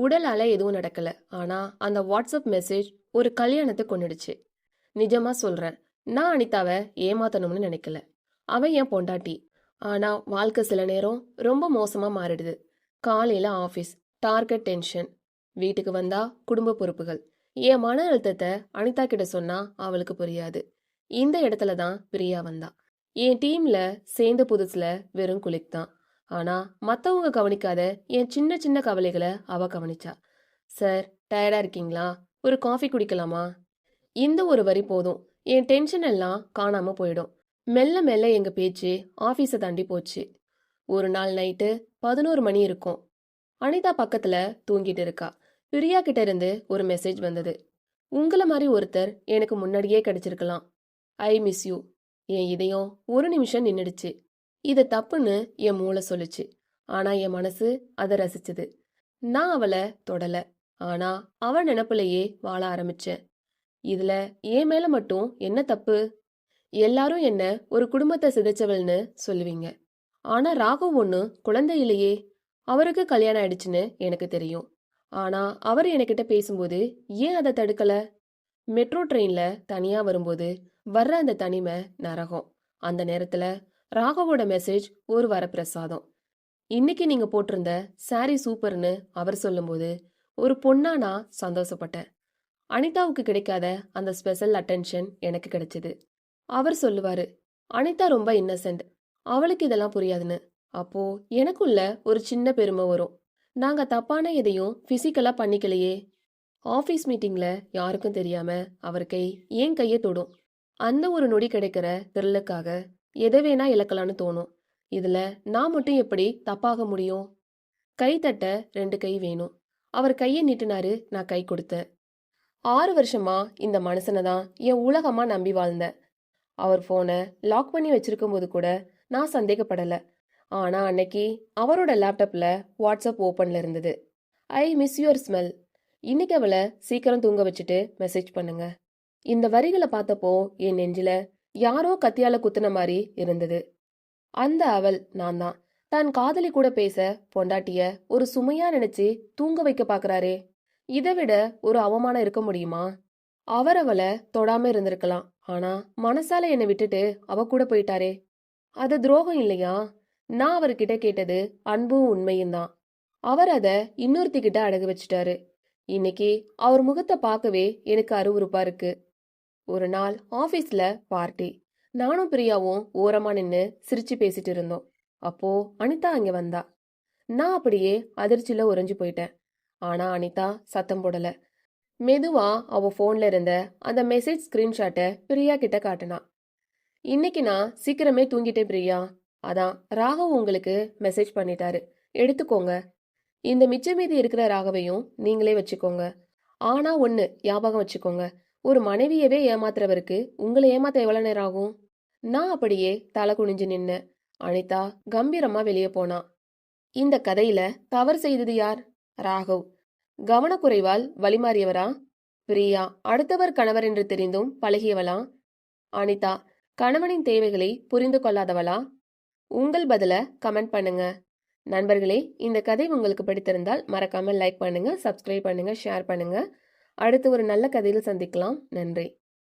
உடலால எதுவும் நடக்கல. ஆனா அந்த வாட்ஸ்அப் மெசேஜ் ஒரு கல்யாணத்தை கொண்டுடுச்சு. நிஜமா சொல்றேன் நான் அனிதாவை ஏமாத்தணும்னு நினைக்கல. அவன் என் பொண்டாட்டி. ஆனா வாழ்க்கை சில நேரம் ரொம்ப மோசமா மாறிடுது. காலையில ஆஃபீஸ் டார்கெட் டென்ஷன் வீட்டுக்கு வந்தா குடும்ப பொறுப்புகள். என் மன அழுத்தத்தை அனிதா கிட்ட சொன்னா அவளுக்கு புரியாது. இந்த இடத்துல தான் பிரியா வந்தா. என் டீம்ல சேர்ந்த புதுசுல வெறும் குளிக் தான். ஆனா மத்தவங்க கவனிக்காத என் சின்ன சின்ன கவலைகளை அவ கவனிச்சா. சார் டயர்டா இருக்கீங்களா? ஒரு காஃபி குடிக்கலாமா? இந்த ஒரு வரி போதும். என் டென்ஷன் எல்லாம் காணாம போயிடும். மெல்ல மெல்ல எங்க பேச்சு ஆபீஸை தாண்டி போச்சு. ஒரு நாள் நைட்டு பதினோரு மணி இருக்கும். அனிதா பக்கத்துல தூங்கிட்டு இருக்கா. பிரியா கிட்ட இருந்து ஒரு மெசேஜ் வந்தது. உங்களை மாதிரி ஒருத்தர் எனக்கு முன்னாடியே கிடைச்சிருக்கலாம். I miss you. என் இதயம் ஒரு நிமிஷம் நின்னுடுச்சு. இது தப்புன்னு என் மூளை சொல்லுச்சு. ஆனா என் மனசு அதை ரசிச்சது. நான் அவளை தொடல. ஆனா அவ நினப்புலயே வாழ ஆரம்பிச்சேன். இதுல என் மேல மட்டும் என்ன தப்பு? எல்லாரும் என்ன ஒரு குடும்பத்தை சிதைச்சவள்னு சொல்லுவீங்க. ஆனா ராகவ் ஒண்ணு குழந்தை இல்லையே. அவருக்கு கல்யாணம் ஆயிடுச்சுன்னு எனக்கு தெரியும். ஆனா அவர் என்கிட்ட பேசும்போது ஏன் அதை தடுக்கல? மெட்ரோ ட்ரெயின்ல தனியா வரும்போது வர்ற அந்த தனிமை நரகம். அந்த நேரத்துல ராகவோட மெசேஜ் ஒரு வரப்பிரசாதம். இன்னைக்கு நீங்க போட்டிருந்த சாரி சூப்பர்னு அவர் சொல்லும்போது ஒரு பொண்ணா நான் சந்தோஷப்பட்டேன். அனிதாவுக்கு கிடைக்காத அந்த ஸ்பெஷல் அட்டென்ஷன் எனக்கு கிடைச்சது. அவர் சொல்லுவாரு அனிதா ரொம்ப இன்னசென்ட் அவளுக்கு இதெல்லாம் புரியாதுன்னு. அப்போ எனக்குள்ள ஒரு சின்ன பெருமை வரும். நாங்க தப்பான எதையும் பிசிக்கலா பண்ணிக்கலையே. ஆபீஸ் மீட்டிங்ல யாருக்கும் தெரியாம அவர் கை ஏன் கையை தொடும். அந்த ஒரு நொடி கிடைக்கிற திரளுக்காக எதை வேணா இழக்கலான்னு தோணும். இதுல நான் மட்டும் எப்படி தப்பாக முடியும்? கை தட்ட ரெண்டு கை வேணும். அவர் கையை நீட்டினாரு நான் கை கொடுத்தேன். ஆறு வருஷமா இந்த மனுஷனை தான் என் உலகமா நம்பி வாழ்ந்தேன். அவர் போனை லாக் பண்ணி வச்சிருக்கும் போது கூட நான் சந்தேகப்படல. ஆனா அன்னைக்கு அவரோட லேப்டாப்ல வாட்ஸ்அப் ஓப்பனில் இருந்தது. ஐ மிஸ் யுவர் ஸ்மெல் இன்னைக்கு அவளை சீக்கிரம் தூங்க வச்சுட்டு மெசேஜ் பண்ணுங்க. இந்த வரிகளை பார்த்தப்போ என் நெஞ்சில யாரோ கத்தியால குத்துன மாதிரி இருந்தது. அந்த அவள் நான் தான். தான் காதலி கூட பேச பொண்டாட்டிய ஒரு சுமையா நினைச்சு தூங்க வைக்க பாக்குறாரே. இதை விட ஒரு அவமானம் இருக்க முடியுமா? அவர் அவளை தொடாம இருந்திருக்கலாம். ஆனா மனசால என்னை விட்டுட்டு அவ கூட போயிட்டாரே. அது துரோகம் இல்லையா? நான் அவர்கிட்ட கேட்டது அன்பும் உண்மையும் தான். அவர் அத இன்னொருத்திக்கிட்ட அடகு வச்சிட்டாரு. இன்னைக்கு அவர் முகத்தை பார்க்கவே எனக்கு அருவறுப்பா இருக்கு. ஒரு நாள் ஆபீஸ்ல பார்ட்டி நானும் பிரியாவும் ஓரமா நின்னு சிரிச்சு பேசிட்டு இருந்தோம். அப்போ அனிதா அங்க வந்தா. நான் அப்படியே அதிர்ச்சியில உறைஞ்சு போயிட்டேன். ஆனா அனிதா சத்தம் போடல. மெதுவா அவ போன்ல இருந்த அந்த மெசேஜ் ஸ்கிரீன்ஷாட்டை பிரியா கிட்ட காட்டினா. இன்னைக்கு நான் சீக்கிரமே தூங்கிட்டேன் பிரியா. அதான் ராகவ் உங்களுக்கு மெசேஜ் பண்ணிட்டாரு. எடுத்துக்கோங்க. இந்த மிச்ச மீதி இருக்கிற ராகவையும் நீங்களே வச்சுக்கோங்க. ஆனா ஒன்று ஞாபகம் வச்சுக்கோங்க. ஒரு மனைவியவே ஏமாத்துறவருக்கு உங்களை ஏமாத்த எவ்வளவு நேரம் ஆகும்? நான் அப்படியே தலை குனிஞ்சு நின்னேன். அனிதா கம்பீரமா வெளியே போனா. இந்த கதையில தவறு செய்தது யார்? ராகவ். கவனக்குறைவால் வழிமாறியவரா பிரியா. அடுத்தவர் கணவர் என்று தெரிந்தும் பழகியவளா? அனிதா. கணவனின் தேவைகளை புரிந்து கொள்ளாதவளா? உங்கள் பதில கமெண்ட் பண்ணுங்க. நண்பர்களே இந்த கதை உங்களுக்கு பிடித்திருந்தால் மறக்காம லைக் பண்ணுங்க சப்ஸ்கிரைப் பண்ணுங்க ஷேர் பண்ணுங்க. அடுத்து ஒரு நல்ல கதையில் சந்திக்கலாம். நன்றி.